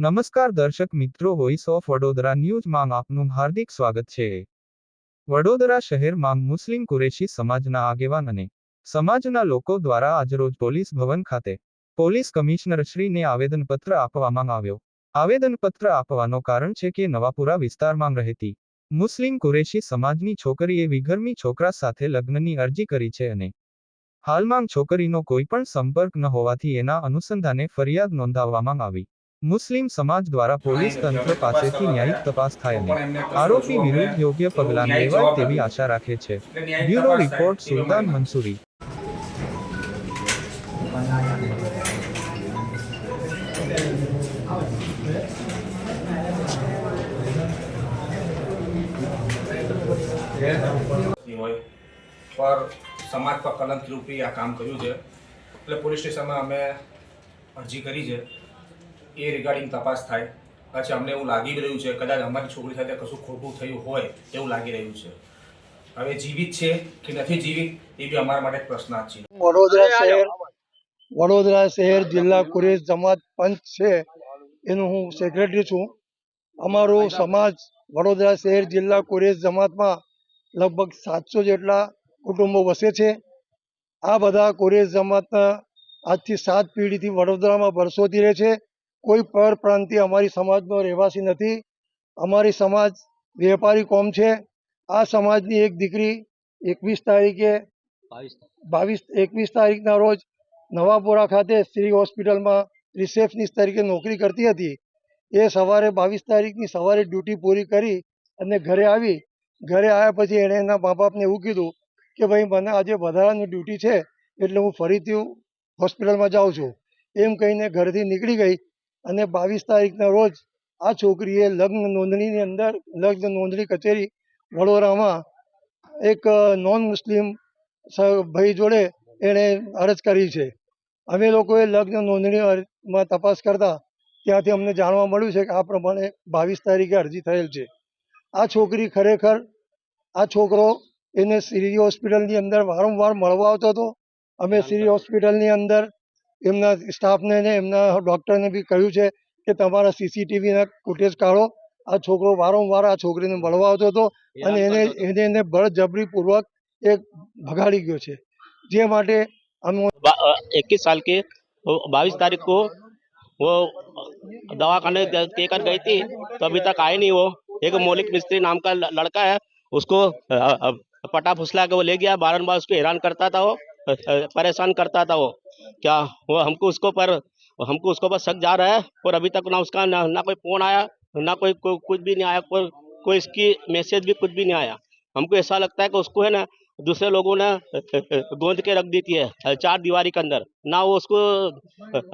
નમસ્કાર દર્શક મિત્રો વોઇસ ઓફ વડોદરા ન્યૂઝમાં આપનું હાર્દિક સ્વાગત છે. વડોદરા શહેરમાં મુસ્લિમ કુરેશી સમાજના આગેવાન અને સમાજના લોકો દ્વારા આજરોજ પોલીસ ભવન ખાતે પોલીસ કમિશનરશ્રીને આવેદનપત્ર આપવામાં આવ્યો. આવેદનપત્ર આપવાનો કારણ છે કે નવાપુરા વિસ્તારમાં રહેતી મુસ્લિમ કુરેશી સમાજની છોકરીએ વિઘર્મી છોકરા સાથે લગ્નની અરજી કરી છે અને હાલમાં છોકરીનો કોઈ પણ સંપર્ક ન હોવાથી એના અનુસંધાને ફરિયાદ નોંધાવવામાં આવી. મુસ્લિમ સમાજ દ્વારા પોલીસ તંત્ર પાસેથી ન્યાયિક તપાસ થાય નહીં. આરોપી વિરુદ્ધ યોગ્ય પગલાં લેવાય તેવી આશા રાખે છે. Bureau report Sultan Mansuri. પર સમાજ પર કલંક રૂપી આ કામ કર્યું છે. એટલે પોલીસ સ્ટેશનમાં અમે અરજી કરી છે. એ રિગાર્ડિંગ તપાસ થાય. પછી અમને એવું લાગી રહ્યું છે કદાચ અમારી છોકરી સાથે કશું ખોટું થયું હોય એવું લાગી રહ્યું છે. હવે જીવિત છે કે નથી જીવિત એ બી અમારા માટે પ્રશ્નાર્થ છે. વડોદરા શહેર વડોદરા શહેર જિલ્લા કુરેશ જમાત પંચ છે. એનું હું સેક્રેટરી છું. અમારો સમાજ વડોદરા શહેર જિલ્લા કુરેશ જમાતમાં લગભગ સાતસો જેટલા કુટુંબો વસે છે. આ બધા કુરેશ જમાતના આજથી સાત પેઢીથી વડોદરામાં વર્ષોથી રહે છે. કોઈ પર પ્રાંતિય અમારી સમાજનો રહેવાસી નથી. અમારી સમાજ વેપારી કોમ છે. આ સમાજની એક દીકરી એકવીસ તારીખે બાવીસ એકવીસ તારીખના રોજ નવાપુરા ખાતે શ્રી હોસ્પિટલમાં રિસેપ્શનિસ્ટ તરીકે નોકરી કરતી હતી. એ સવારે બાવીસ તારીખની સવારે ડ્યુટી પૂરી કરી અને ઘરે આવી. ઘરે આવ્યા પછી એણે એના મા બાપને એવું કીધું કે ભાઈ મને આજે વધારાની ડ્યુટી છે એટલે હું ફરીથી હોસ્પિટલમાં જાઉં છું. એમ કહીને ઘરેથી નીકળી ગઈ. અને બાવીસ તારીખના રોજ આ છોકરીએ લગ્ન નોંધણીની અંદર લગ્ન નોંધણી કચેરી વડોદરામાં એક નોન મુસ્લિમ ભાઈ જોડે એણે અરજ કરી છે. અમે લોકોએ લગ્ન નોંધણીમાં તપાસ કરતા ત્યાંથી અમને જાણવા મળ્યું છે કે આ પ્રમાણે બાવીસ તારીખે અરજી થયેલ છે. આ છોકરી ખરેખર આ છોકરો એને સિરી હોસ્પિટલની અંદર વારંવાર મળવા આવતો હતો. અમે સિરી હોસ્પિટલની અંદર એમના સ્ટાફને ને એમના ડૉક્ટરને બી કહ્યું છે કે તમારા સીસીટીવીના ફૂટેજ કાઢો આ છોકરો વારંવાર આ છોકરીને મળવા આવતો હતો અને એને એને એને બળજબરીપૂર્વક એ ભગાડી ગયો છે જે માટે અમે इक्कीस साल के बाईस तारीख को वो दवा खाने देकर गई थी तो अभी तक आए नहीं वो एक मौलिक मिस्त्री नाम का ल- लड़का है उसको अ, अ, पटा फुसला के वो ले गया बारम्बार उसको हैरान करता था वो अ, अ, परेशान करता था वो। क्या वो हमको उसको पर हमको उसको पर शक जा रहा है? और अभी तक ना उसका ना, ना कोई फ़ोन आया ना कोई, कोई कुछ भी नहीं आया कोई कोई इसकी मैसेज भी कुछ भी नहीं आया। हमको ऐसा लगता है कि उसको है ना दूसरे लोगों ने गोंद के रख दी थी है चार दीवारी के अंदर। ना वो उसको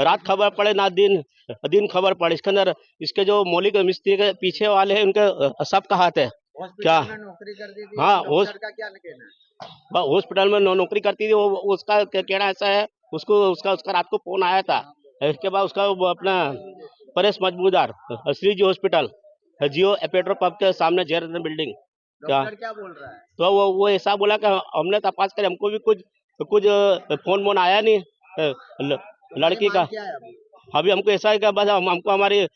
रात खबर पड़े ना दिन दिन खबर पड़े। इसके अंदर इसके जो मौलिक मिस्त्री के पीछे वाले हैं उनके सब का हाथ है क्या? हाँ, डॉक्टर हॉस्पिटल में नौ- नौकरी करती थी वो उसका कहना ऐसा है उसको उसका उसका रात को फ़ोन आया था। इसके बाद उसका अपना Paresh Majmudar Shri ji hospital Jio petrol pump के सामने जय बिल्डिंग क्या? क्या बोल रहा है? तो वो वो ऐसा बोला कि हमने तपास कर हमको भी कुछ कुछ फ़ोन वोन आया नहीं लड़की का। अभी। हमको ऐसा है कि बस हम हमको हमारी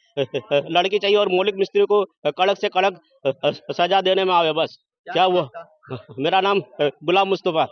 लड़की चाहिए और मौलिक मिस्त्री को कड़क से कड़क सजा देने में आवे बस। क्या वो आपका? मेरा नाम अ, गुलाम मुस्तफ़ा